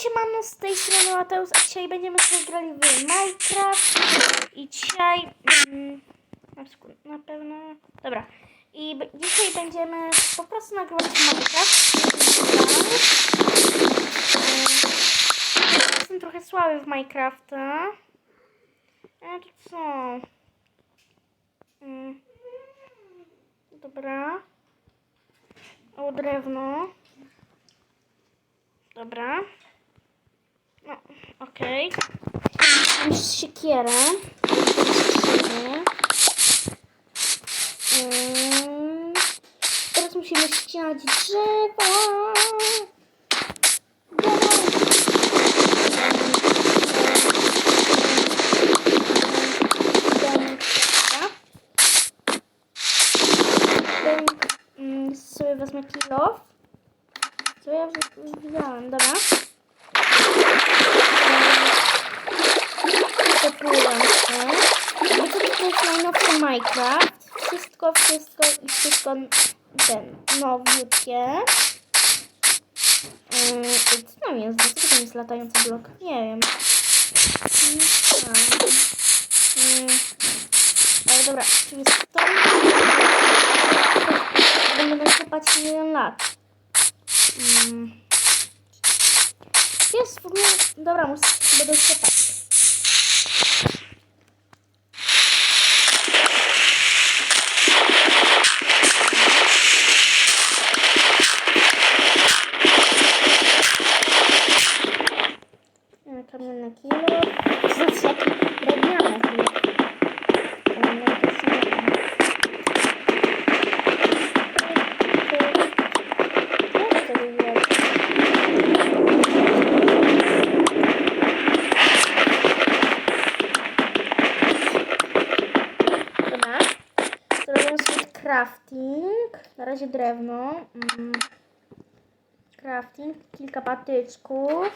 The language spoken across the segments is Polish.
siemano, z tej strony Mateus, a dzisiaj będziemy sobie grali w Minecraft i dzisiaj, mm, na pewno, dobra, i dzisiaj będziemy po prostu nagrywać Minecraft. Ym, Jestem trochę słaby w Minecrafta. A to co? Ym, Dobra. O, drewno. Dobra. No, okej. Okay. Mam siekierę. Teraz musimy ściąć drzewa. sobie wezmę kilo. Co ja wziąłem, dobra. Minecraft. Wszystko, wszystko i wszystko ten, nowiutkie. Yy, co tam jest? Co tam jest latający blok? Nie wiem. Yy, ale dobra, czyli stąd będę nasypać milion lat. Mm. Jest w ogóle... Dobra, muszę dosypać. E, Kamienne kilo. Znaczy, jakie drewniane kilo. Kamienne to są- Jak to wygląda? Dobra. Zrobimy sobie crafting. Na razie drewno. Mm. Crafting. Kilka patyczków.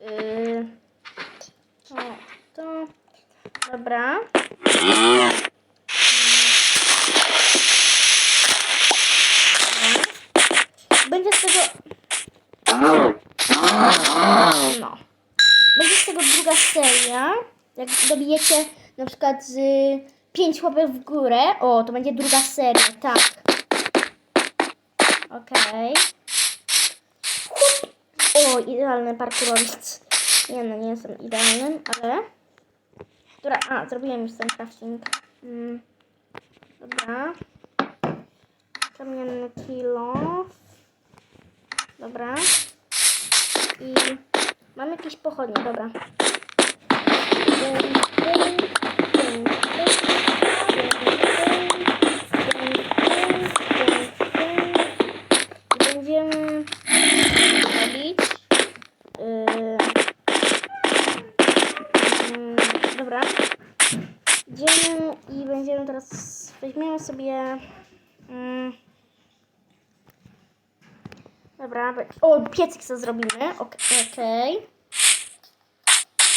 Yy. To. Dobra. Będzie z tego... No. Będzie z tego druga seria. Jak dobijecie na przykład z 5 łapek w górę. O, to będzie druga seria, tak. Okej. Hup. O, idealny parkurowiec. Nie no, nie jestem idealnym, ale... Dobra, a, zrobiłem już ten crafting. Mm. Dobra. Kamienny kilo. Dobra. I mam jakieś pochodnie, dobra. Będziemy robić. Dobra. Idziemy i będziemy teraz. Weźmiemy sobie. Mm, Dobra, o, piecyk sobie zrobimy. Ok- Okej.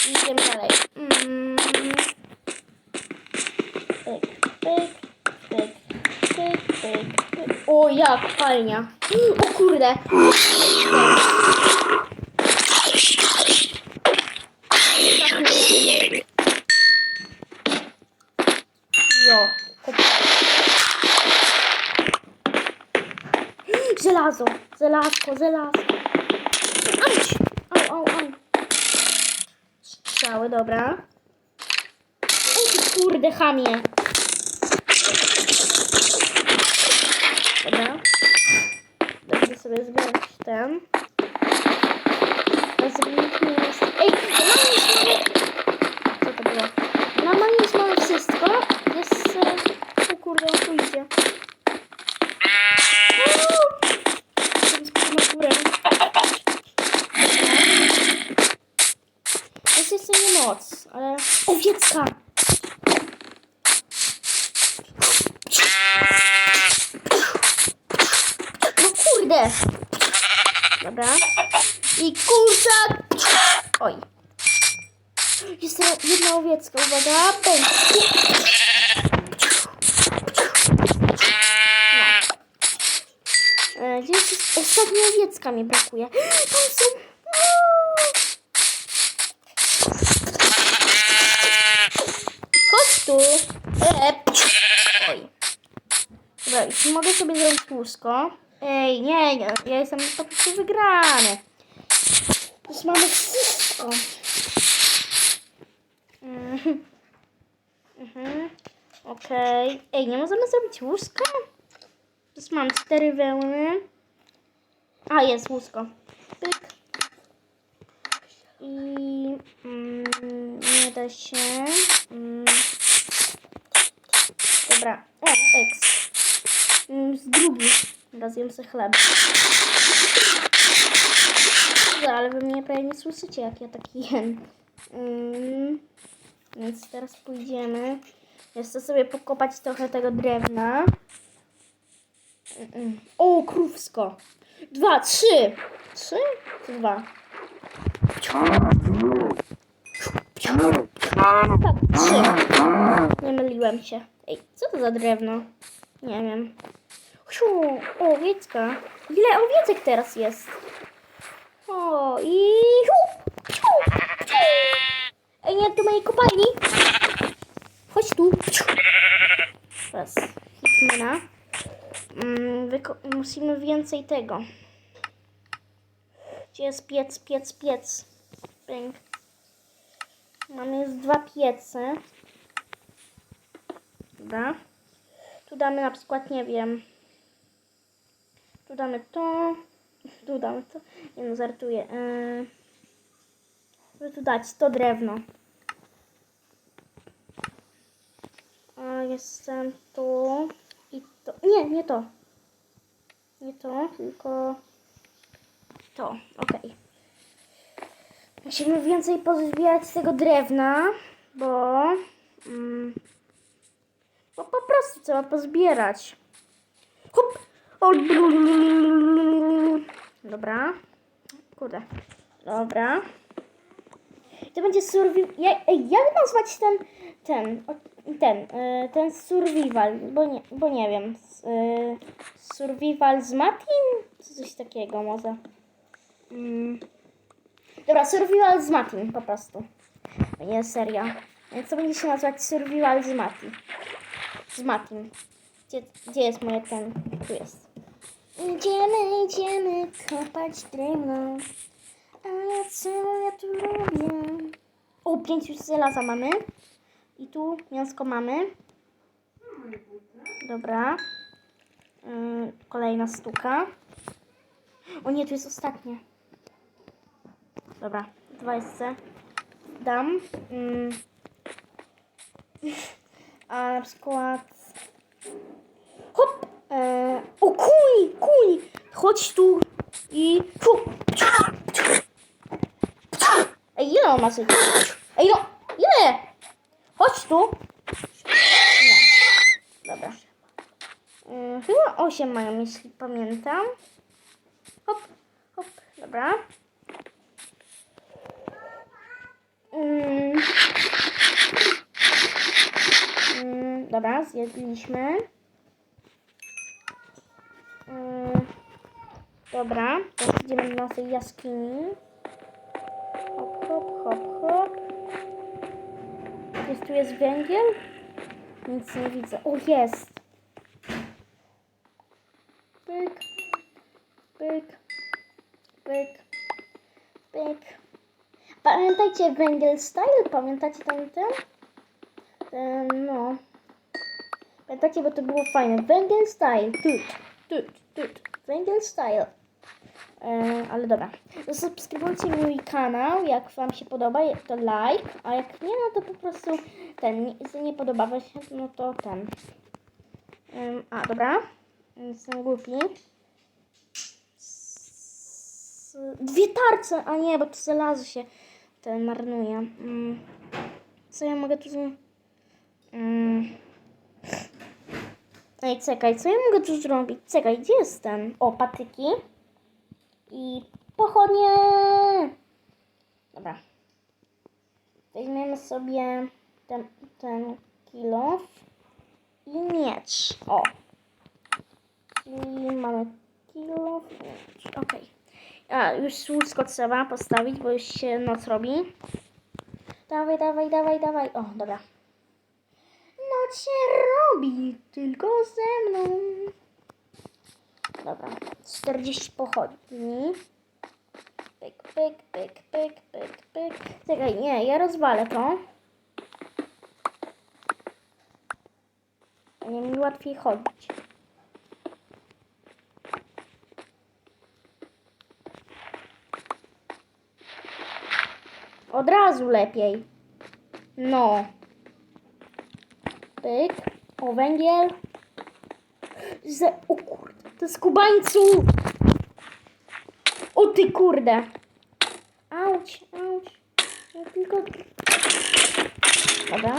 Idziemy dalej. Pyk, pyk, pyk, pyk, pyk, pyk. O, jak fajnie. O kurde. Dobra. Ty kurde, chamie. Dobra. Będę sobie zbierać ten. Ale sobie nikt nie jest... Ej, na manie już mamy... Co to było? Na manie już mamy wszystko. Jest... e, O kurde, on tu idzie. Teraz na górę. Jest noc, ale... Owiecka! No kurde! Dobra. I kurczak! Oj. Jest jedna owiecka, uwaga. Bęk. No. E, Gdzie jest ostatnia owiecka mi brakuje? Tam są Oj. Dobra, już mogę sobie zrobić łóżko. Ej, nie, nie, ja jestem po prostu wygrany. Już mamy wszystko. Mhm. Mhm. Okej. Ej, nie możemy zrobić łóżka? Już mam cztery wełny. A, jest łóżko. Pyk. I mm, nie da się. Mm. Dobra. O, eks. Mm, Z drugi. Raz jem sobie chleb. Dobra, ale wy mnie prawie nie słyszycie, jak ja taki jem. Mm. Więc teraz pójdziemy. Jeszcze sobie pokopać trochę tego drewna. Mm-mm. O, krówsko. Dwa, trzy. Trzy? Dwa? Tak, trzy. Nie myliłem się. Ej, co to za drewno? Nie wiem. Siu, owiecka. Ile owiecek teraz jest? O, i... Siu. Ej, nie, do mojej kopalni. Chodź tu. Teraz hitmana. Mm, musimy więcej tego. Gdzie jest piec, piec, piec? Bęk. Mamy już dwa piece. Dobra. Tu damy na przykład, nie wiem. Tu damy to. Tu damy to. Nie no, żartuję. Yy. Tu dać to drewno. A jestem tu. I to. Nie, nie to. Nie to, tylko to. Okej. Musimy więcej pozbierać tego drewna, bo. Mm, bo po prostu trzeba pozbierać. Hop! O, Dobra. Kurde. Dobra. To będzie survival. Ja, jak nazwać ten. Ten. Ten. y, ten survival. Bo nie, bo nie wiem. y, survival z Matin? Coś takiego może. Mm. Dobra, survival z Matin po prostu. Nie seria. Więc to będzie się nazywać survival z Matin. Z Matin. Gdzie, gdzie jest moje ten? Tu jest. Idziemy, idziemy kopać drewno. A ja co ja tu robię? O, pięć już żelaza mamy. I tu mięsko mamy. Dobra. Yy, kolejna sztuka. O nie, tu jest ostatnia. Dobra, dwa jeszcze dam. Mm. A na przykład... Hop! E, o, kuj! Kuj! Chodź tu i... Fu. Ej, ile on ma życia? Ej, no! Ile? Chodź tu! No. Dobra. Mm, chyba 8 mają, jeśli pamiętam. Hop, hop, dobra. Mm. Mm, dobra, zjedliśmy. Mm, dobra, teraz idziemy do naszej jaskini. Hop, hop, hop, hop. Jest tu jest węgiel? Nic nie widzę. O, jest! Pyk, pyk, pyk, pyk. Pamiętajcie węgiel style? Pamiętacie tam ten? ten no. Pamiętacie, bo to było fajne. Węgiel style. Tut, tut, tut. Węgiel style. E, ale dobra. Zasubskrybujcie mój kanał, jak Wam się podoba, to like, a jak nie, no to po prostu ten, jeśli nie podoba Wam się, no to ten. Em, a, dobra. Jestem głupi. Dwie tarcze, a nie, bo to żelazo się ten marnuje. Mm. Co ja mogę tu... z- Mm. Ej, czekaj, co ja mogę tu zrobić? Czekaj, gdzie jest ten? O, patyki. I pochodnie. Dobra. Weźmiemy sobie ten, ten i miecz. O. I mamy kilo, miecz. Okej. A, już łóżko trzeba postawić, bo już się noc robi. Dawaj, dawaj, dawaj, dawaj. O, dobra. Się robi, tylko ze mną. Dobra, 40 pochodni. Pyk, pyk, pyk, pyk, pyk, pyk. Czekaj, nie, ja rozwalę to. Nie mi łatwiej chodzić. Od razu lepiej. No. Pyk. O, węgiel. Ze... O kurde, to jest kubańcu. O ty kurde. Auć, auć. Ja tylko... Dobra.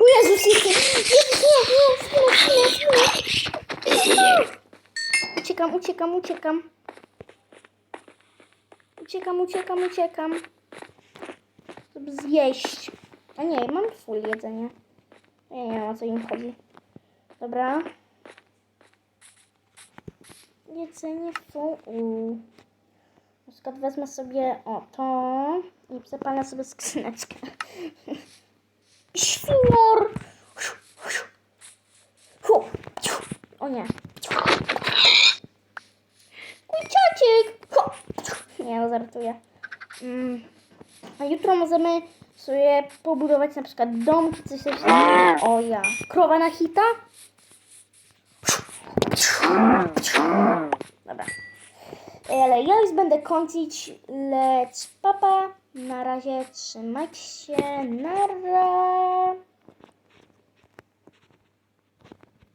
O Jezus, nie. Uciekam, uciekam, uciekam. Uciekam, uciekam, uciekam. Żeby zjeść. A nie, mam full jedzenie. Nie wiem o co im chodzi. Dobra. Jedzenie full. U. Na przykład wezmę sobie o to i zapalę sobie skrzyneczkę. Świmor! Hu. O nie. Kurczaczek! Nie, no żartuję. Mm. A jutro możemy sobie pobudować na przykład dom czy coś takiego. O ja. Krowa na hita? Dobra. Ale ja już będę kończyć, lecz papa. Na razie trzymajcie się. Nara.